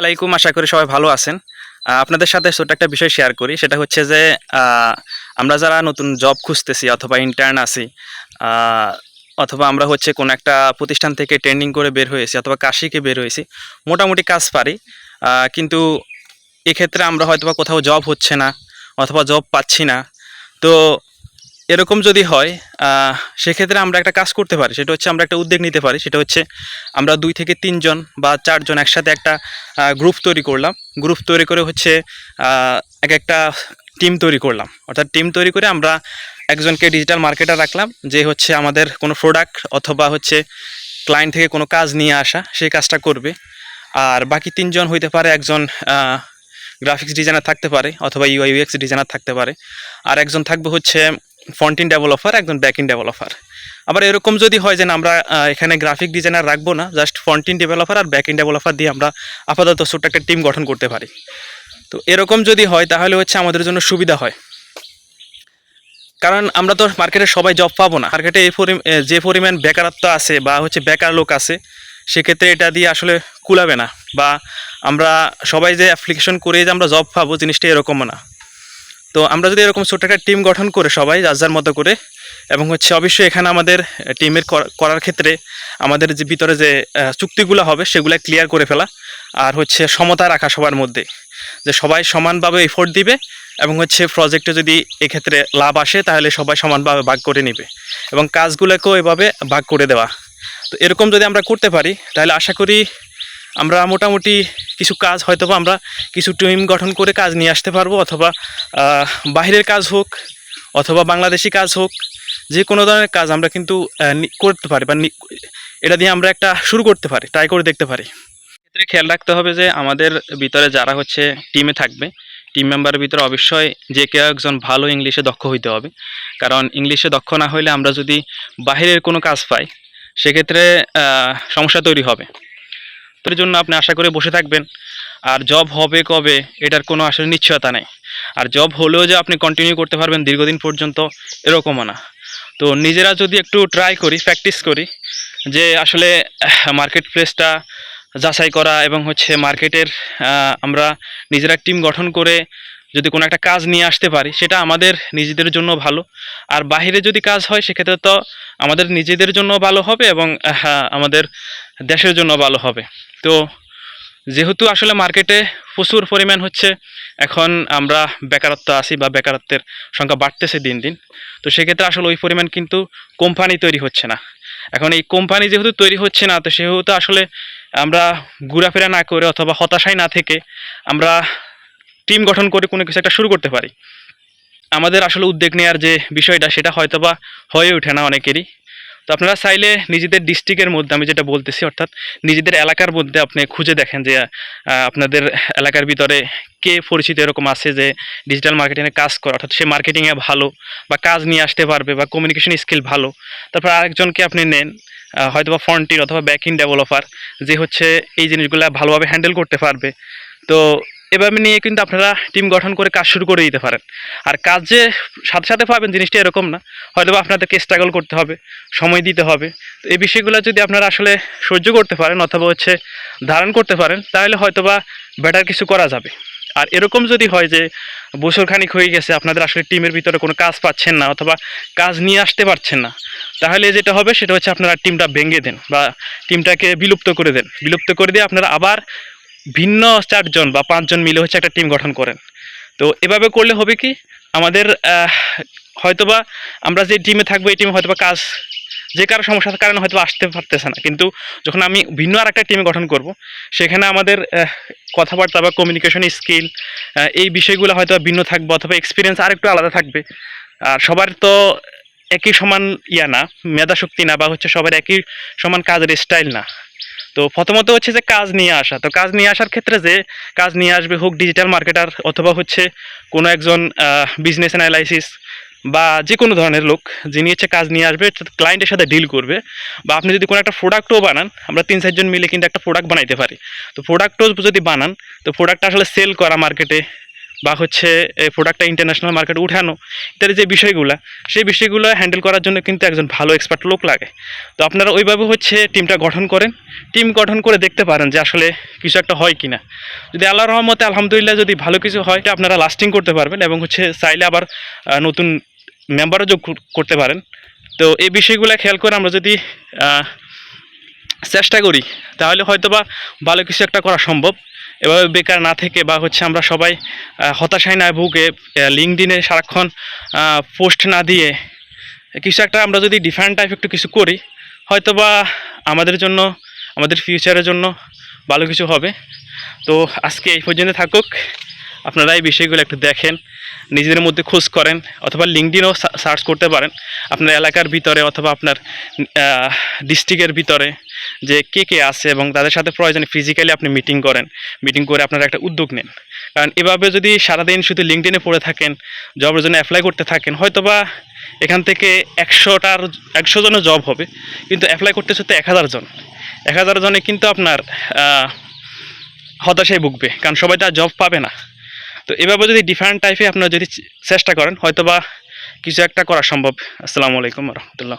আলাইকুম, আশা করি সবাই ভালো আছেন। আপনাদের সাথে ছোট একটা বিষয় শেয়ার করি, সেটা হচ্ছে যে আমরা যারা নতুন জব খুঁজতেছি অথবা ইন্টার্ন আছি অথবা আমরা হচ্ছে কোনো একটা প্রতিষ্ঠান থেকে ট্রেনিং করে বের হয়েছি অথবা কাশিকে বের হয়েছি, মোটামুটি কাজ পারি। কিন্তু এক্ষেত্রে আমরা হয়তোবা কোথাও জব হচ্ছে না, অথবা জব পাচ্ছি না। তো এরকম যদি হয় সেক্ষেত্রে আমরা একটা কাজ করতে পারি। সেটা হচ্ছে আমরা একটা উদ্যোগ নিতে পারি। সেটা হচ্ছে আমরা দুই থেকে তিনজন বা চারজন একসাথে একটা গ্রুপ তৈরি করলাম। গ্রুপ তৈরি করে হচ্ছে এক একটা টিম তৈরি করলাম। অর্থাৎ টিম তৈরি করে আমরা একজনকে ডিজিটাল মার্কেটার রাখলাম, যে হচ্ছে আমাদের কোনো প্রোডাক্ট অথবা হচ্ছে ক্লায়েন্ট থেকে কোনো কাজ নিয়ে আসা সেই কাজটা করবে। আর বাকি তিনজন হইতে পারে একজন গ্রাফিক্স ডিজাইনার থাকতে পারে অথবা ইউআই ইউএক্স ডিজাইনার থাকতে পারে। আর একজন থাকবে হচ্ছে ফ্রন্টিন ডেভেলপার একজন ব্যাক ইন ডেভেলপার আবার এরকম যদি হয় যে আমরা এখানে গ্রাফিক ডিজাইনার রাখব না জাস্ট ফ্রন্টিন ডেভেলপার আর ব্যাক ইন ডেভেলপার দিয়ে আমরা আপাতত ছোট্ট একটা টিম গঠন করতে পারি। তো এরকম যদি হয়, তাহলে হচ্ছে আমাদের জন্য সুবিধা হয়। কারণ আমরা তো মার্কেটে সবাই জব পাবো না। মার্কেটে এই পরি- যে পরিমাণ বেকারত্ব আছে বা হচ্ছে বেকার লোক আছে, সেক্ষেত্রে এটা দিয়ে আসলে কুলাবে না। বা আমরা সবাই যে অ্যাপ্লিকেশন করে যে আমরা জব পাবো, জিনিসটা এরকম না। তো আমরা যদি এরকম ছোট্ট একটা টিম গঠন করে সবাই, যার যার মতো করে, এবং হচ্ছে অবশ্যই এখানে আমাদের টিমের করার ক্ষেত্রে আমাদের যে ভিতরে যে চুক্তিগুলো হবে, সেগুলো ক্লিয়ার করে ফেলা। আর হচ্ছে সমতা রাখা সবার মধ্যে, যে সবাই সমানভাবে এফোর্ট দিবে, এবং হচ্ছে প্রজেক্টে যদি এক্ষেত্রে লাভ আসে, তাহলে সবাই সমানভাবে ভাগ করে নেবে, এবং কাজগুলোকেও এভাবে ভাগ করে দেওয়া। তো এরকম যদি আমরা করতে পারি, তাহলে আশা করি আমরা মোটামুটি কিছু কাজ হয়তো আমরা কিছু টিম গঠন করে কাজ নিয়ে আসতে পারব অথবা বাইরের কাজ হোক অথবা বাংলাদেশি কাজ হোক, যে কোনো ধরনের কাজ আমরা কিন্তু করতে পারি বা এটা দিয়ে আমরা একটা শুরু করতে পারি ট্রাই করে দেখতে পারি। ক্ষেত্রে খেয়াল রাখতে হবে যে আমাদের ভিতরে যারা হচ্ছে টিমে থাকবে টিম মেম্বারের ভিতরে অবশ্যই যে কেউ একজন ভালো ইংলিশে দক্ষ হইতে হবে। কারণ ইংলিশে দক্ষ না হইলে আমরা যদি বাইরের কোনো কাজ পাই, সেক্ষেত্রে সমস্যা তৈরি হবে। এর জন্য আপনি আশা করে বসে থাকবেন। আর জব হবে কবে, এটার কোনো আসলে নিশ্চয়তা নেই। আর জব হলেও যে আপনি কন্টিনিউ করতে পারবেন দীর্ঘদিন পর্যন্ত, এরকমও না। তো নিজেরা যদি একটু ট্রাই করি প্র্যাকটিস করি, যে আসলে মার্কেট প্লেসটা যাচাই করা এবং হচ্ছে মার্কেটের আমরা নিজেরা টিম গঠন করে যদি কোনো একটা কাজ নিয়ে আসতে পারি, সেটা আমাদের নিজেদের জন্য ভালো। আর বাইরে যদি কাজ হয়, সেক্ষেত্রে তো আমাদের নিজেদের জন্য ভালো হবে এবং আমাদের দেশের জন্য ভালো হবে। তো যেহেতু আসলে মার্কেটে প্রচুর পরিমাণ হচ্ছে, এখন আমরা বেকারত্ব আছি বা বেকারত্বের সংখ্যা বাড়তেছে দিন দিন, তো সেক্ষেত্রে আসলে ওই পরিমাণ কিন্তু কোম্পানি তৈরি হচ্ছে না। এখন এই কোম্পানি যেহেতু তৈরি হচ্ছে না, তো সেহেতু আসলে আমরা ঘোরাফেরা না করে অথবা হতাশায় না থেকে আমরা টিম গঠন করে কোনো কিছু একটা শুরু করতে পারি। আমাদের আসলে উদ্যোগ নেওয়ার যে বিষয়টা, সেটা হয়তোবা হয়ে ওঠে না অনেকেরই। তো আপনারা চাইলে নিজেদের ডিস্ট্রিক্টের মধ্যে, আমি যেটা বলতেছি, অর্থাৎ নিজেদের এলাকার মধ্যে আপনি খুঁজে দেখেন যে আপনাদের এলাকার ভিতরে কে পরিচিত এরকম আছে যে ডিজিটাল মার্কেটিংয়ে কাজ করে, অর্থাৎ সে মার্কেটিংয়ে ভালো বা কাজ নিয়ে আসতে পারবে বা কমিউনিকেশন স্কিল ভালো। তারপর আরেকজনকে আপনি নেন হয়তোবা ফ্রন্টির অথবা ব্যাক ইন ডেভেলপার যে হচ্ছে এই জিনিসগুলো ভালোভাবে হ্যান্ডেল করতে পারবে। তো এভাবে নিয়ে কিন্তু আপনারা টিম গঠন করে কাজ শুরু করে দিতে পারেন। আর কাজ যে সাথে সাথে পাবেন জিনিসটা এরকম না। হয়তোবা আপনাদেরকে স্ট্রাগল করতে হবে, সময় দিতে হবে। তো এই বিষয়গুলো যদি আপনারা আসলে সহ্য করতে পারেন অথবা হচ্ছে ধারণ করতে পারেন, তাহলে হয়তোবা বেটার কিছু করা যাবে। আর এরকম যদি হয় যে বছর খানিক হয়ে গেছে, আপনাদের আসলে টিমের ভিতরে কোনো কাজ পাচ্ছেন না অথবা কাজ নিয়ে আসতে পারছেন না, তাহলে যেটা হবে সেটা হচ্ছে আপনারা টিমটা ভেঙে দেন বা টিমটাকে বিলুপ্ত করে দেন। বিলুপ্ত করে দিয়ে আপনারা আবার ভিন্ন চারজন বা পাঁচজন মিলে হচ্ছে একটা টিম গঠন করেন। তো এভাবে করলে হবে কি? আমাদের হয়তোবা আমরা যে টিমে থাকব, এই টিমে হয়তোবা কাজ, যে কারও সমস্যার কারণে হয়তো আসতে পারতেছে না। কিন্তু যখন আমি ভিন্ন আর একটা টিমে গঠন করব, সেখানে আমাদের কথাবার্তা বা কমিউনিকেশন স্কিল এই বিষয়গুলো হয়তো ভিন্ন থাকবে অথবা এক্সপিরিয়েন্স আর একটু আলাদা থাকবে। আর সবার তো একই সমান ইয়া না মেধা শক্তি না বা হচ্ছে সবার একই সমান কাজের স্টাইল না। তো প্রথমত হচ্ছে যে কাজ নিয়ে আসা। তো কাজ নিয়ে আসার ক্ষেত্রে যে কাজ নিয়ে আসবে হোক ডিজিটাল মার্কেটার অথবা হচ্ছে কোনো একজন বিজনেস অ্যানালাইসিস বা যে কোনো ধরনের লোক যিনি হচ্ছে কাজ নিয়ে আসবে ক্লায়েন্টের সাথে ডিল করবে বা আপনি যদি কোনো একটা প্রোডাক্টও বানান, আমরা তিন চারজন মিলে কিন্তু একটা প্রোডাক্ট বানাইতে পারি। তো প্রোডাক্টও যদি বানান, তো প্রোডাক্টটা আসলে সেল করা মার্কেটে বা হচ্ছে প্রোডাক্টটা ইন্টারন্যাশনাল মার্কেটে উঠানো, ইত্যাদি যে বিষয়গুলো, সেই বিষয়গুলো হ্যান্ডেল করার জন্য কিন্তু একজন ভালো এক্সপার্ট লোক লাগে। তো আপনারা ওইভাবে হচ্ছে টিমটা গঠন করেন। টিম গঠন করে দেখতে পারেন যে আসলে কিছু একটা হয় কি না যদি আল্লাহর রহমতে আলহামদুলিল্লাহ যদি ভালো কিছু হয় আপনারা লাস্টিং করতে পারবেন এবং হচ্ছে চাইলে আবার নতুন মেম্বারও যোগ করতে পারেন। তো এই বিষয়গুলো খেয়াল করে আমরা যদি চেষ্টা করি, তাহলে হয়তো বা ভালো কিছু একটা করা সম্ভব। এভাবে বেকার না থেকে বা হচ্ছে আমরা সবাই হতাশায় না ভুগে লিঙ্কডিনে সারাক্ষণ পোস্ট না দিয়ে, কিছু একটা আমরা যদি ডিফারেন্ট টাইপ একটু কিছু করি হয়তো বা আমাদের জন্য, আমাদের ফিউচারের জন্য ভালো কিছু হবে। তো আজকে এই পর্যন্ত থাকুক। আপনারা এই বিষয়গুলো একটু দেখেন, নিজেদের মধ্যে খোঁজ করেন, অথবা লিঙ্কডিনও সার্চ করতে পারেন। আপনার এলাকার ভিতরে অথবা আপনার ডিস্ট্রিক্টের ভিতরে যে কে কে আছে এবং তাদের সাথে প্রয়োজনে ফিজিক্যালি আপনি মিটিং করেন। মিটিং করে আপনারা একটা উদ্যোগ নেন। কারণ এভাবে যদি সারাদিন শুধু লিঙ্কডিনে পড়ে থাকেন, জবের জন্য অ্যাপ্লাই করতে থাকেন, হয়তোবা এখান থেকে একশোটার, একশো জনের জব হবে, কিন্তু অ্যাপ্লাই করতেছে তো এক হাজার জন। এক হাজার জনে কিন্তু আপনার হতাশায় ভুগবে, কারণ সবাই তো আর জব পাবে না। তো এভাবে যদি ডিফারেন্ট টাইপে আপনারা যদি চেষ্টা করেন, হয়তোবা কিছু একটা করা সম্ভব। আসসালামু আলাইকুম রহমতুল্লাহ।